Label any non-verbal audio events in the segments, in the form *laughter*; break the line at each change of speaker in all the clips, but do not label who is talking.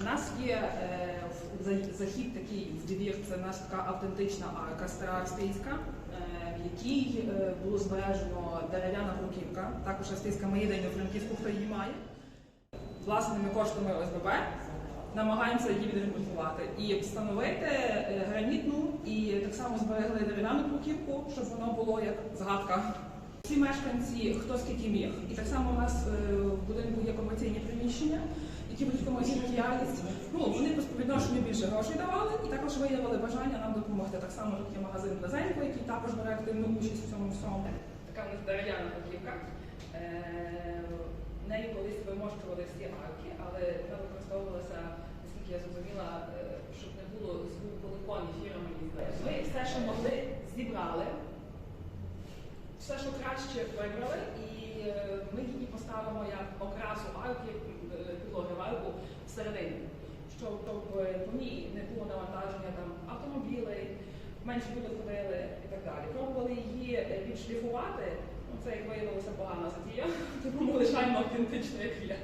У нас є е, захід такий в двір, це наша така автентична арка староастрійська, е, в якій е, було збережено дерев'яна бруківка, також ми єдині у Франківську, хто її має. Власними коштами ОСББ намагаємося її відремонтувати і встановити гранітну і так само зберегли дерев'яну бруківку, щоб воно було як згадка. Всі мешканці, хто скільки міг. І так само у нас е, в будинку є комерційні приміщення, які будуть комерційну діяльність. Ну, вони по співвідношенню більше грошей давали і також виявили бажання нам допомогти. Так само тут є магазин Близенько, який також бере активну участь в цьому всьому. Така в нас дерев'яна бруківка. Е, Нею колись вимощували всі арки, але вона використовувалася, наскільки я зрозуміла, е, щоб не було звуку ликоні фірами їздили. Ми все, що могли, зібрали, все, що краще вибрали, і е, ми її поставимо як окрасу арки, е, підлоги в арку всередині, щоб, е, по ній не було навантаження там автомобілей, менше люди ходили і так далі. Пробували її відшліфувати. Ну, це як виявилося погана затія, *laughs* тому ми лишаємо автентично, як є.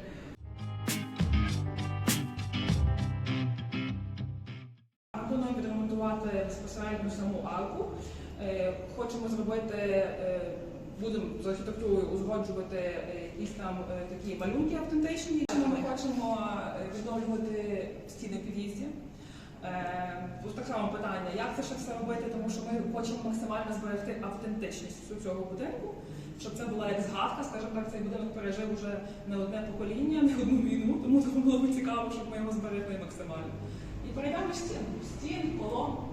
Плануємо відремонтувати безпосередньо саму арку. Е, Хочемо зробити, е, будемо з архітектурою узгоджувати е, якісь там такі малюнки автентичні. Ми хочемо відновлювати стіни під'їзді. Ось так само питання, як це ще все робити, тому що ми хочемо максимально зберегти автентичність всю цього будинку, щоб це була як згадка, скажімо так, цей будинок пережив вже не одне покоління, не одну війну, тому тому було б цікаво, щоб ми його зберегли максимально. І перейдемо стін. Стін, колон.